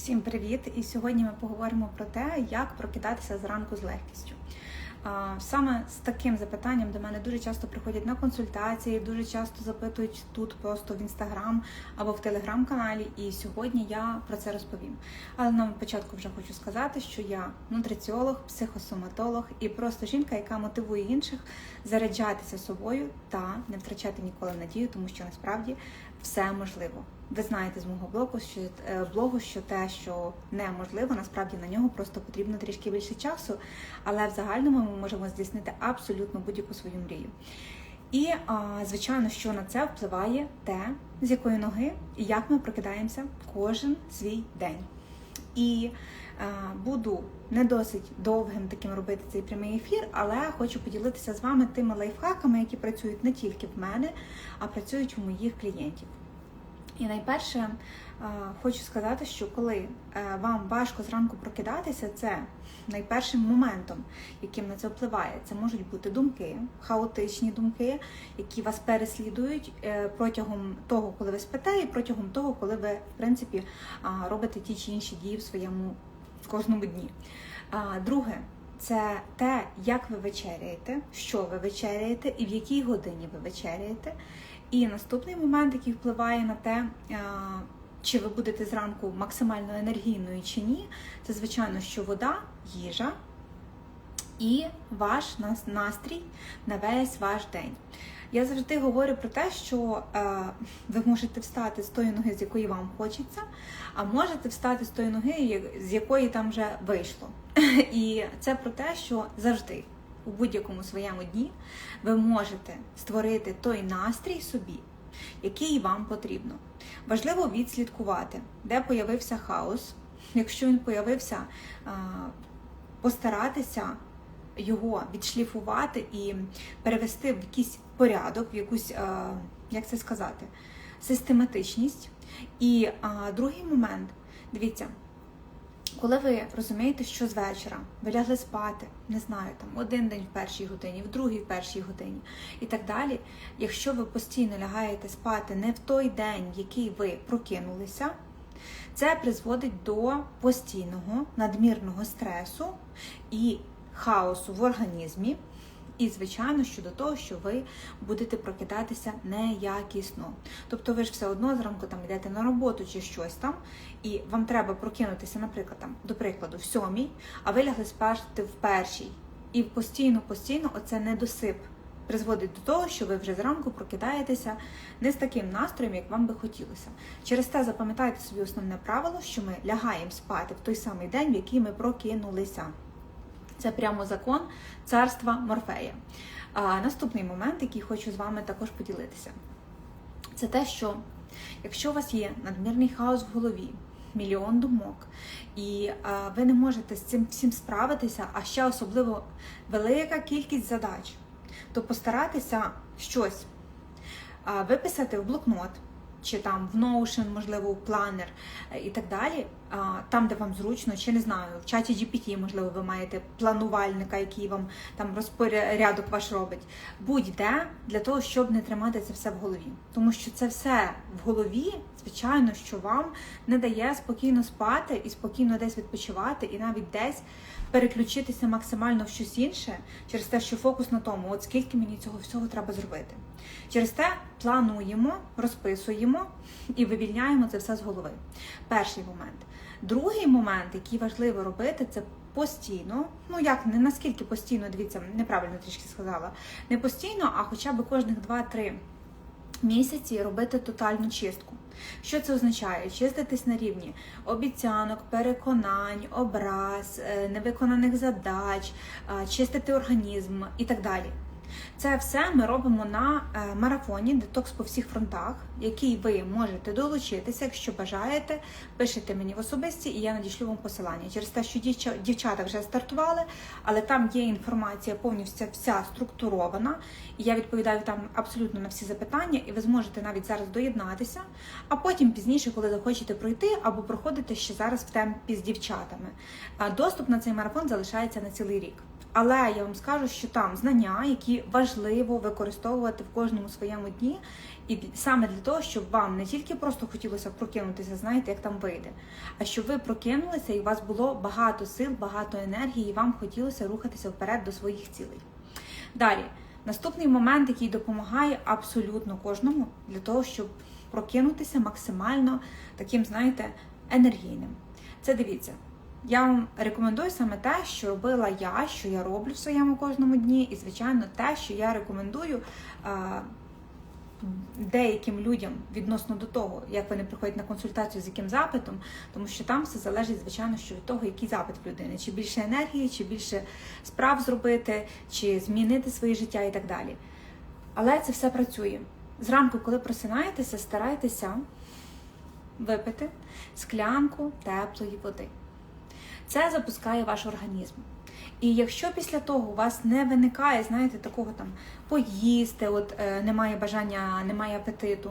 Всім привіт! І сьогодні ми поговоримо про те, як прокидатися зранку з легкістю. Саме з таким запитанням до мене дуже часто приходять на консультації, дуже часто запитують тут просто в інстаграм або в телеграм-каналі. І сьогодні я про це розповім. Але на початку вже хочу сказати, що я нутриціолог, психосоматолог і просто жінка, яка мотивує інших заряджатися собою та не втрачати ніколи надію, тому що насправді все можливо. Ви знаєте з мого блогу, що е, блогу, що те, що неможливо, насправді на нього просто потрібно трішки більше часу, але в загальному ми можемо здійснити абсолютно будь-яку свою мрію. І, звичайно, що на це впливає те, з якої ноги і як ми прокидаємося кожен свій день. І буду не досить довгим таким робити цей прямий ефір, але хочу поділитися з вами тими лайфхаками, які працюють не тільки в мене, а працюють у моїх клієнтів. І найперше е, хочу сказати, що коли е, вам важко зранку прокидатися, це найпершим моментом, яким на це впливає. Це можуть бути думки, хаотичні думки, які вас переслідують е, протягом того, коли ви спите, і протягом того, коли ви в принципі робите ті чи інші дії в своєму в кожному дні. Друге. Це те, як ви вечеряєте, що ви вечеряєте і в якій годині ви вечеряєте. І наступний момент, який впливає на те, чи ви будете зранку максимально енергійною чи ні, це звичайно, що вода, їжа і ваш настрій на весь ваш день. Я завжди говорю про те, що е, ви можете встати з тої ноги, з якої вам хочеться, а можете встати з тої ноги, з якої там вже вийшло. І це про те, що завжди у будь-якому своєму дні ви можете створити той настрій собі, який вам потрібно. Важливо відслідкувати, де появився хаос. Якщо він появився, постаратися його відшліфувати і перевести в якийсь порядок, в якусь, як це сказати, систематичність. І другий момент, дивіться. Коли ви розумієте, що з вечора ви лягли спати, не знаю, там один день в першій годині, в другій в першій годині і так далі. Якщо ви постійно лягаєте спати не в той день, в який ви прокинулися, це призводить до постійного надмірного стресу і хаосу в організмі. І, звичайно, щодо того, що ви будете прокидатися неякісно. Тобто ви ж все одно зранку там йдете на роботу чи щось там, і вам треба прокинутися, наприклад, там, до прикладу, в сьомій, а ви лягли спати в першій. І постійно-постійно оце недосип призводить до того, що ви вже зранку прокидаєтеся не з таким настроєм, як вам би хотілося. Через те запам'ятайте собі основне правило, що ми лягаємо спати в той самий день, в який ми прокинулися. Це прямо закон царства Морфея. А Наступний момент, який хочу з вами також поділитися, це те, що якщо у вас є надмірний хаос в голові, мільйон думок, і а, ви не можете з цим всім справитися, а ще особливо велика кількість задач, то постаратися щось а, виписати в блокнот чи там в Notion, можливо, в планер і так далі, там, де вам зручно, чи не знаю, в чаті GPT, можливо, ви маєте планувальника, який вам там розпорядок ваш робить. Будь-де для того, щоб не тримати це все в голові. Тому що це все в голові, звичайно, що вам не дає спокійно спати і спокійно десь відпочивати, і навіть десь переключитися максимально в щось інше, через те, що фокус на тому, от скільки мені цього всього треба зробити. Через те плануємо, розписуємо і вивільняємо це все з голови. Перший момент. Другий момент, який важливо робити, це постійно. Ну як не наскільки постійно, дивіться, неправильно трішки сказала, не постійно, а хоча б кожних 2-3 місяці робити тотальну чистку. Що це означає? Чиститись на рівні обіцянок, переконань, образ, е, невиконаних задач, чистити організм і так далі. Це все ми робимо на е, марафоні детокс по всіх фронтах, який ви можете долучитися, якщо бажаєте. Пишете мені в особисті, і я надішлю вам посилання. Через те, що дівчата вже стартували, але там є інформація повністю вся структурована, і я відповідаю там абсолютно на всі запитання, і ви зможете навіть зараз доєднатися, а потім пізніше, коли захочете пройти або проходити ще зараз в темпі з дівчатами. Доступ на цей марафон залишається на цілий рік. Але я вам скажу, що там знання, які важливо використовувати в кожному своєму дні, і саме для того, щоб вам не тільки просто хотілося прокинутися, знаєте, як там вийде, а щоб ви прокинулися і у вас було багато сил, багато енергії, і вам хотілося рухатися вперед до своїх цілей. Далі, наступний момент, який допомагає абсолютно кожному для того, щоб прокинутися максимально таким, знаєте, енергійним. Це дивіться. Я вам рекомендую саме те, що робила я, що я роблю в своєму кожному дні, і, звичайно, те, що я рекомендую е, деяким людям відносно до того, як вони приходять на консультацію з яким запитом, тому що там все залежить, звичайно, що від того, який запит в людини, чи більше енергії, чи більше справ зробити, чи змінити своє життя і так далі. Але це все працює. Зранку, коли просинаєтеся, старайтеся випити склянку теплої води. Це запускає ваш організм. І якщо після того у вас не виникає, знаєте, такого там поїсти, от е, немає бажання, немає апетиту,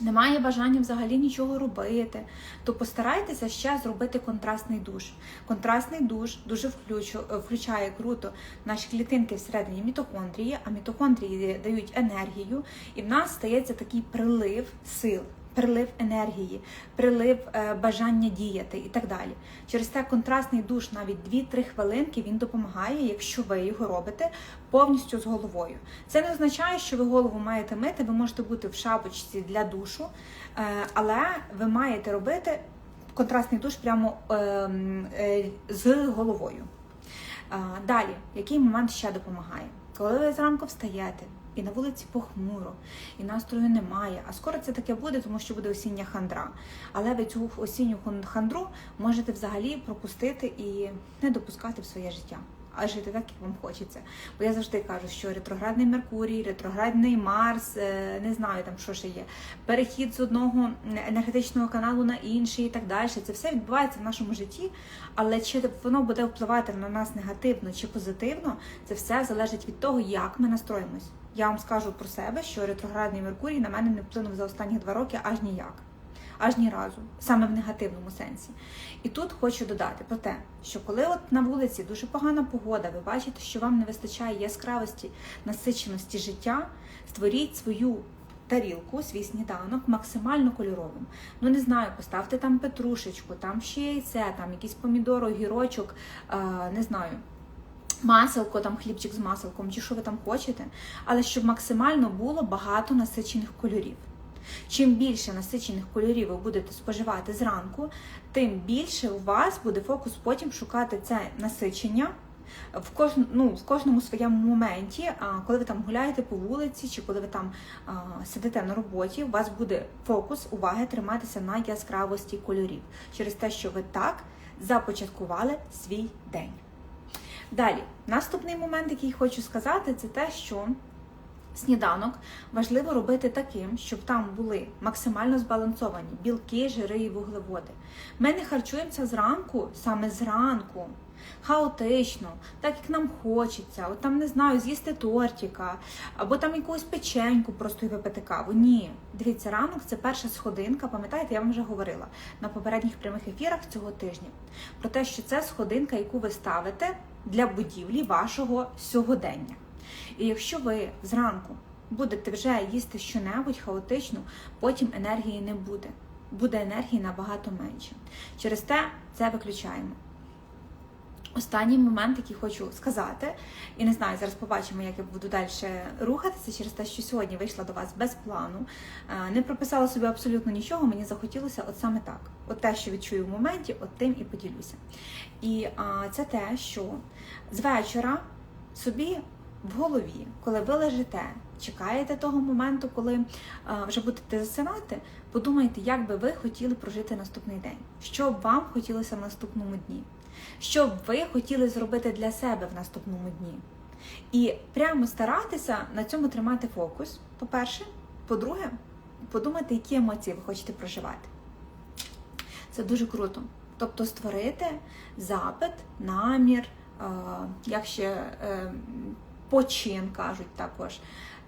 немає бажання взагалі нічого робити, то постарайтеся ще зробити контрастний душ. Контрастний душ дуже включу, е, включає круто наші клітинки всередині мітохондрії, а мітохондрії дають енергію, і в нас стається такий прилив сил. Прилив енергії, прилив е, бажання діяти і так далі. Через те контрастний душ навіть 2-3 хвилинки він допомагає, якщо ви його робите повністю з головою. Це не означає, що ви голову маєте мити, ви можете бути в шапочці для душу, е, але ви маєте робити контрастний душ прямо е, е, з головою. Далі, який момент ще допомагає? Коли ви зранку встаєте, і на вулиці похмуро, і настрою немає. А скоро це таке буде, тому що буде осіння хандра. Але ви цю осінню хан- хандру можете взагалі пропустити і не допускати в своє життя. А жити так, як вам хочеться. Бо я завжди кажу, що ретроградний Меркурій, ретроградний Марс, е, не знаю там що ще є, перехід з одного енергетичного каналу на інший і так далі. Це все відбувається в нашому житті, але чи воно буде впливати на нас негативно чи позитивно, це все залежить від того, як ми настроїмось. Я вам скажу про себе, що ретроградний Меркурій на мене не вплинув за останні два роки аж ніяк. Аж ні разу, саме в негативному сенсі. І тут хочу додати про те, що коли от на вулиці дуже погана погода, ви бачите, що вам не вистачає яскравості, насиченості життя, створіть свою тарілку, свій сніданок максимально кольоровим. Ну не знаю, поставте там петрушечку, там ще яйце, там якийсь помідор, огірочок, е, не знаю. Маселко, там хлібчик з маселком, чи що ви там хочете, але щоб максимально було багато насичених кольорів. Чим більше насичених кольорів ви будете споживати зранку, тим більше у вас буде фокус потім шукати це насичення в, кож... ну, в кожному своєму моменті, коли ви там гуляєте по вулиці, чи коли ви там а, сидите на роботі, у вас буде фокус уваги триматися на яскравості кольорів через те, що ви так започаткували свій день. Далі, наступний момент, який хочу сказати, це те, що сніданок важливо робити таким, щоб там були максимально збалансовані білки, жири і вуглеводи. Ми не харчуємося зранку, саме зранку, хаотично, так як нам хочеться, от там не знаю, з'їсти тортика, або там якусь печеньку просто і випити каву. Ні, дивіться, ранок це перша сходинка. Пам'ятаєте, я вам вже говорила на попередніх прямих ефірах цього тижня про те, що це сходинка, яку ви ставите для будівлі вашого сьогодення. І якщо ви зранку будете вже їсти щонебудь хаотично, потім енергії не буде. Буде енергії набагато менше. Через те це виключаємо. Останній момент, який хочу сказати, і не знаю, зараз побачимо, як я буду далі рухатися через те, що сьогодні вийшла до вас без плану, е, не прописала собі абсолютно нічого, мені захотілося от саме так. От те, що відчую в моменті, от тим і поділюся. І а, це те, що з вечора собі в голові, коли ви лежите, чекаєте того моменту, коли а, вже будете засинати, подумайте, як би ви хотіли прожити наступний день, що б вам хотілося в наступному дні, що ви хотіли зробити для себе в наступному дні. І прямо старатися на цьому тримати фокус. По-перше, по-друге, подумати, які емоції ви хочете проживати. Це дуже круто. Тобто створити запит, намір, е, як ще е, почин кажуть також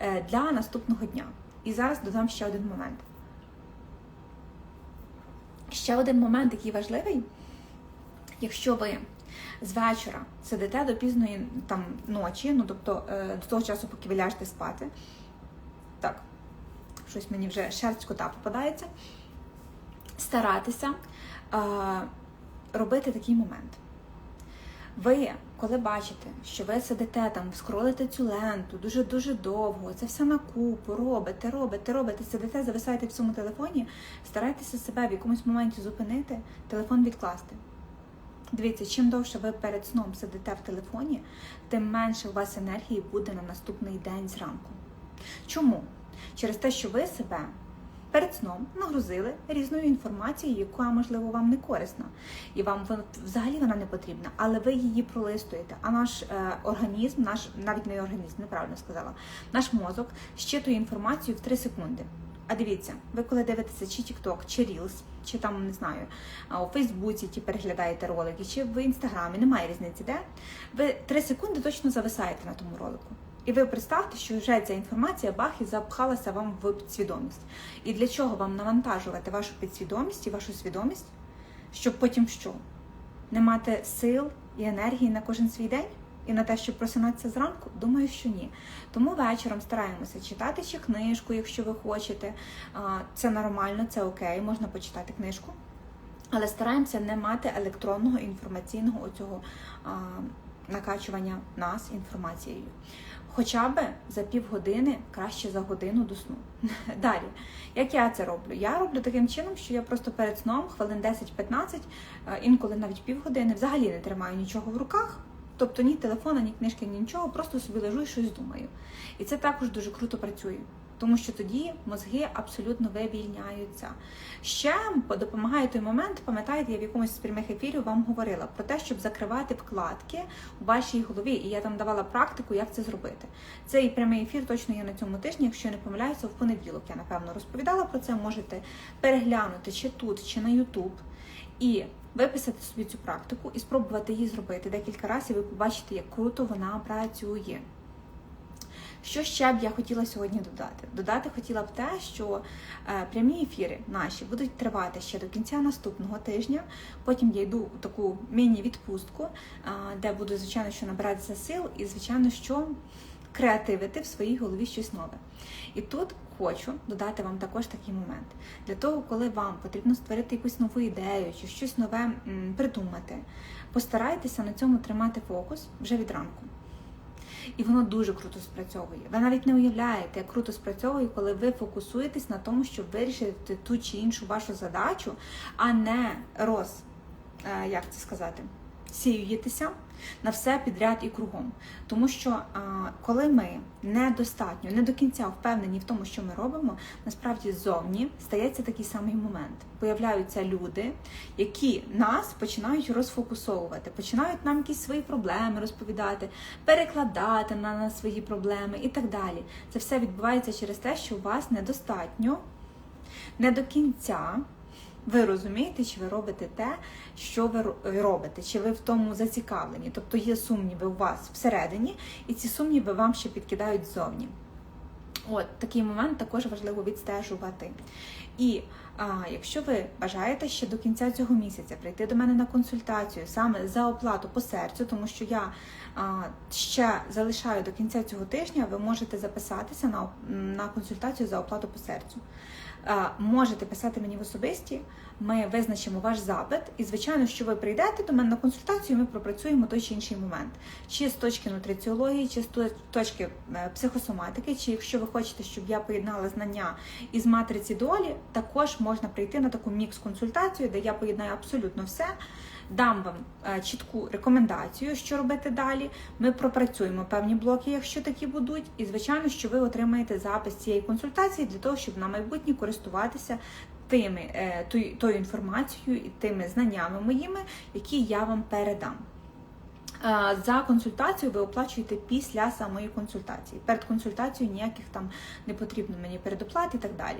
е, для наступного дня. І зараз додам ще один момент. Ще один момент, який важливий, якщо ви з вечора сидите до пізної там ночі, ну тобто е, до того часу, поки ви ляжете спати. Так, щось мені вже шерсть кота попадається. Старатися е, робити такий момент. Ви, коли бачите, що ви сидите там, скролите цю ленту дуже-дуже довго, це все на купу, робите, робите, робите, сидите, зависаєте в цьому телефоні, старайтеся себе в якомусь моменті зупинити, телефон відкласти. Дивіться, чим довше ви перед сном сидите в телефоні, тим менше у вас енергії буде на наступний день зранку. Чому? Через те, що ви себе перед сном нагрузили різною інформацією, яка, можливо, вам не корисна, і вам взагалі вона не потрібна, але ви її пролистуєте. А наш е, організм, наш навіть не організм, неправильно сказала, наш мозок щитує інформацію в 3 секунди. А дивіться, ви коли дивитеся чи TikTok, чи Reels, чи там не знаю, у Фейсбуці ті переглядаєте ролики, чи в інстаграмі, немає різниці, де ви 3 секунди точно зависаєте на тому ролику. І ви представте, що вже ця інформація бах і запхалася вам в підсвідомість. І для чого вам навантажувати вашу підсвідомість і вашу свідомість, щоб потім що? Не мати сил і енергії на кожен свій день? І на те, щоб просинатися зранку? Думаю, що ні. Тому вечором стараємося читати ще книжку, якщо ви хочете. Це нормально, це окей, можна почитати книжку. Але стараємося не мати електронного інформаційного оцього накачування нас інформацією. Хоча б за півгодини, краще за годину до сну. Далі, як я це роблю? Я роблю таким чином, що я просто перед сном хвилин 10-15, е, інколи навіть півгодини, взагалі не тримаю нічого в руках. Тобто ні телефона, ні книжки, ні нічого, просто собі лежу і щось думаю. І це також дуже круто працює, тому що тоді мозги абсолютно вивільняються. Ще допомагає той момент, пам'ятаєте, я в якомусь з прямих ефірів вам говорила про те, щоб закривати вкладки у вашій голові, і я там давала практику, як це зробити. Цей прямий ефір точно є на цьому тижні, якщо я не помиляюся, в понеділок я напевно розповідала про це. Можете переглянути чи тут, чи на Ютуб. І виписати собі цю практику і спробувати її зробити декілька разів, і ви побачите, як круто вона працює. Що ще б я хотіла сьогодні додати? Додати хотіла б те, що е, прямі ефіри наші будуть тривати ще до кінця наступного тижня. Потім я йду у таку міні-відпустку, е, де буду, звичайно, що набиратися сил, і, звичайно, що креативити в своїй голові щось нове. І тут хочу додати вам також такий момент. Для того, коли вам потрібно створити якусь нову ідею чи щось нове придумати, постарайтеся на цьому тримати фокус вже від ранку. І воно дуже круто спрацьовує. Ви навіть не уявляєте, як круто спрацьовує, коли ви фокусуєтесь на тому, щоб вирішити ту чи іншу вашу задачу, а не роз, е, як це сказати, сіюєтеся на все підряд і кругом. Тому що а, коли ми недостатньо, не до кінця впевнені в тому, що ми робимо, насправді ззовні стається такий самий момент. Появляються люди, які нас починають розфокусовувати, починають нам якісь свої проблеми розповідати, перекладати на нас свої проблеми і так далі. Це все відбувається через те, що у вас недостатньо, не до кінця. Ви розумієте, чи ви робите те, що ви ро- робите, чи ви в тому зацікавлені. Тобто є сумніви у вас всередині, і ці сумніви вам ще підкидають ззовні. От такий момент також важливо відстежувати. І а, якщо ви бажаєте ще до кінця цього місяця прийти до мене на консультацію саме за оплату по серцю, тому що я ще залишаю до кінця цього тижня, ви можете записатися на, на консультацію за оплату по серцю. Можете писати мені в особисті, ми визначимо ваш запит, і звичайно, що ви прийдете до мене на консультацію, ми пропрацюємо той чи інший момент, чи з точки нутриціології, чи з точки е, психосоматики, чи якщо ви хочете, щоб я поєднала знання із матриці долі, також можна прийти на таку мікс-консультацію, де я поєднаю абсолютно все. Дам вам е, чітку рекомендацію, що робити далі. Ми пропрацюємо певні блоки, якщо такі будуть, і звичайно, що ви отримаєте запис цієї консультації для того, щоб на майбутнє користуватися тими е, тою, інформацією і тими знаннями моїми, які я вам передам. Е, За консультацію ви оплачуєте після самої консультації. Перед консультацією ніяких там не потрібно мені передоплат і так далі.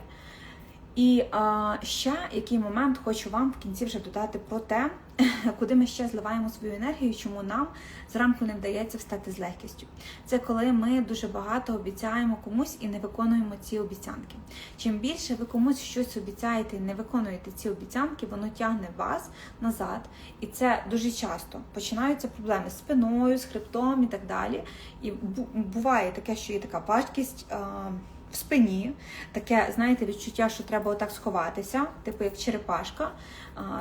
І а, ще який момент хочу вам в кінці вже додати про те, куди ми ще зливаємо свою енергію, чому нам зранку не вдається встати з легкістю. Це коли ми дуже багато обіцяємо комусь і не виконуємо ці обіцянки. Чим більше ви комусь щось обіцяєте і не виконуєте ці обіцянки, воно тягне вас назад. І це дуже часто починаються проблеми з спиною, з хребтом і так далі. І буває таке, що є така важкість. В спині таке, знаєте, відчуття, що треба отак сховатися, типу як черепашка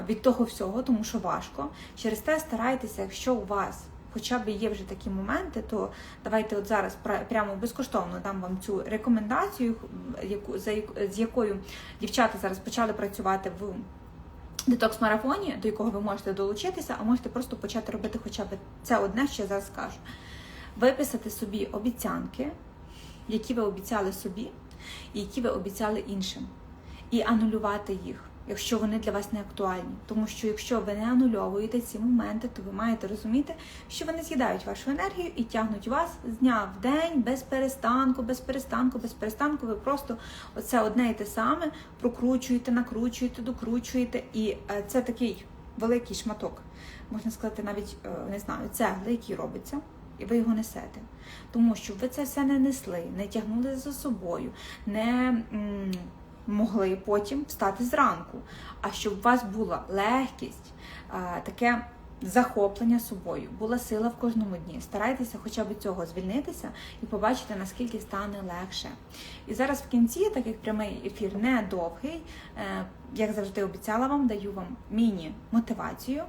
від того всього, тому що важко. Через те старайтеся, якщо у вас хоча б є вже такі моменти, то давайте от зараз прямо безкоштовно дам вам цю рекомендацію, яку з якою дівчата зараз почали працювати в. Детокс-марафоні, до якого ви можете долучитися, а можете просто почати робити хоча б це одне, що я зараз скажу. Виписати собі обіцянки, які ви обіцяли собі, і які ви обіцяли іншим, і анулювати їх, якщо вони для вас не актуальні. Тому що якщо ви не анульовуєте ці моменти, то ви маєте розуміти, що вони з'їдають вашу енергію і тягнуть вас з дня в день без перестанку, без перестанку, без перестанку. Ви просто оце одне і те саме прокручуєте, накручуєте, докручуєте, і е, це такий великий шматок, можна сказати, навіть е, не знаю, цегли, який робиться. І ви його несете. Тому що ви це все не несли, не тягнули за собою, не м, могли потім встати зранку. А щоб у вас була легкість, а, таке захоплення собою, була сила в кожному дні. Старайтеся хоча б цього звільнитися і побачити, наскільки стане легше. І зараз в кінці, так як прямий ефір не довгий, е, як завжди обіцяла вам, даю вам міні-мотивацію.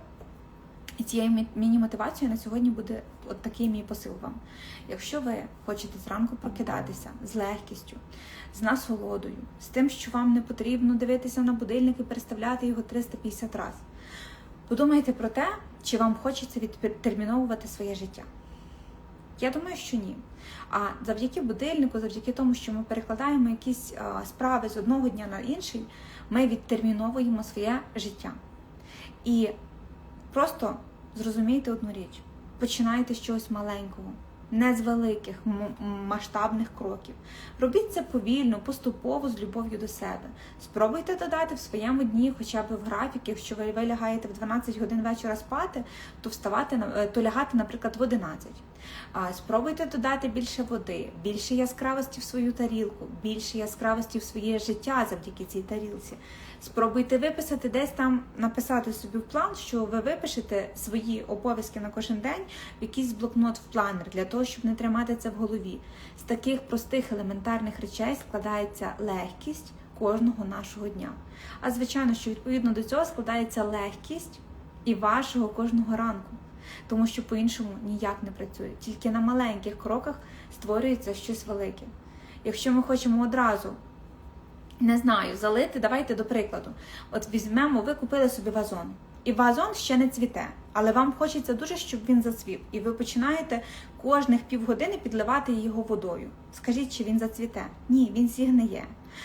І цією мі- міні-мотивацією на сьогодні буде от такий мій посил вам. Якщо ви хочете зранку прокидатися з легкістю, з насолодою, з тим, що вам не потрібно дивитися на будильник і переставляти його 350 разів, подумайте про те, чи вам хочеться відтерміновувати своє життя. Я думаю, що ні. А завдяки будильнику, завдяки тому, що ми перекладаємо якісь справи з одного дня на інший, ми відтерміновуємо своє життя. І Просто зрозумійте одну річ: починайте з чогось маленького, не з великих масштабних кроків. Робіть це повільно, поступово, з любов'ю до себе. Спробуйте додати в своєму дні, хоча б в графік, якщо ви, лягаєте в 12 годин вечора спати, то вставати е, то лягати, наприклад, в 11. Спробуйте додати більше води, більше яскравості в свою тарілку, більше яскравості в своє життя завдяки цій тарілці. Спробуйте виписати десь там, написати собі в план, що ви випишете свої обов'язки на кожен день в якийсь блокнот в планер для того, щоб не тримати це в голові. З таких простих елементарних речей складається легкість кожного нашого дня. А звичайно, що відповідно до цього складається легкість і вашого кожного ранку. Тому що по-іншому ніяк не працює. Тільки на маленьких кроках створюється щось велике. Якщо ми хочемо одразу не знаю, залити, давайте до прикладу. От візьмемо, ви купили собі вазон, і вазон ще не цвіте, але вам хочеться дуже, щоб він зацвів. І ви починаєте кожних півгодини підливати його водою. Скажіть, чи він зацвіте? Ні, він зігниє.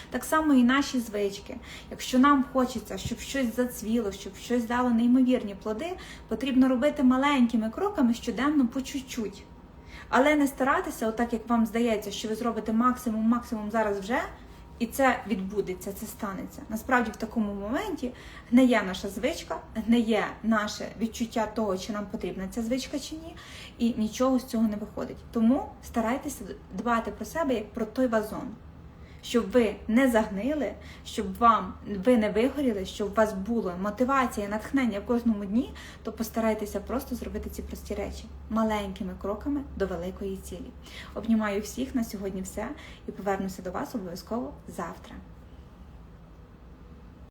Так само і наші звички. Якщо нам хочеться, щоб щось зацвіло, щоб щось дало неймовірні плоди, потрібно робити маленькими кроками щоденно по чуть-чуть. Але не старатися, отак як вам здається, що ви зробите максимум, максимум зараз вже, і це відбудеться, це станеться. Насправді, в такому моменті гниє наша звичка, гниє наше відчуття того, чи нам потрібна ця звичка чи ні, і нічого з цього не виходить. Тому старайтеся дбати про себе як про той вазон. Щоб ви не загнили, щоб вам ви не вигоріли, щоб у вас була мотивація, натхнення в кожному дні, то постарайтеся просто зробити ці прості речі маленькими кроками до великої цілі. Обнімаю всіх на сьогодні все і повернуся до вас обов'язково завтра.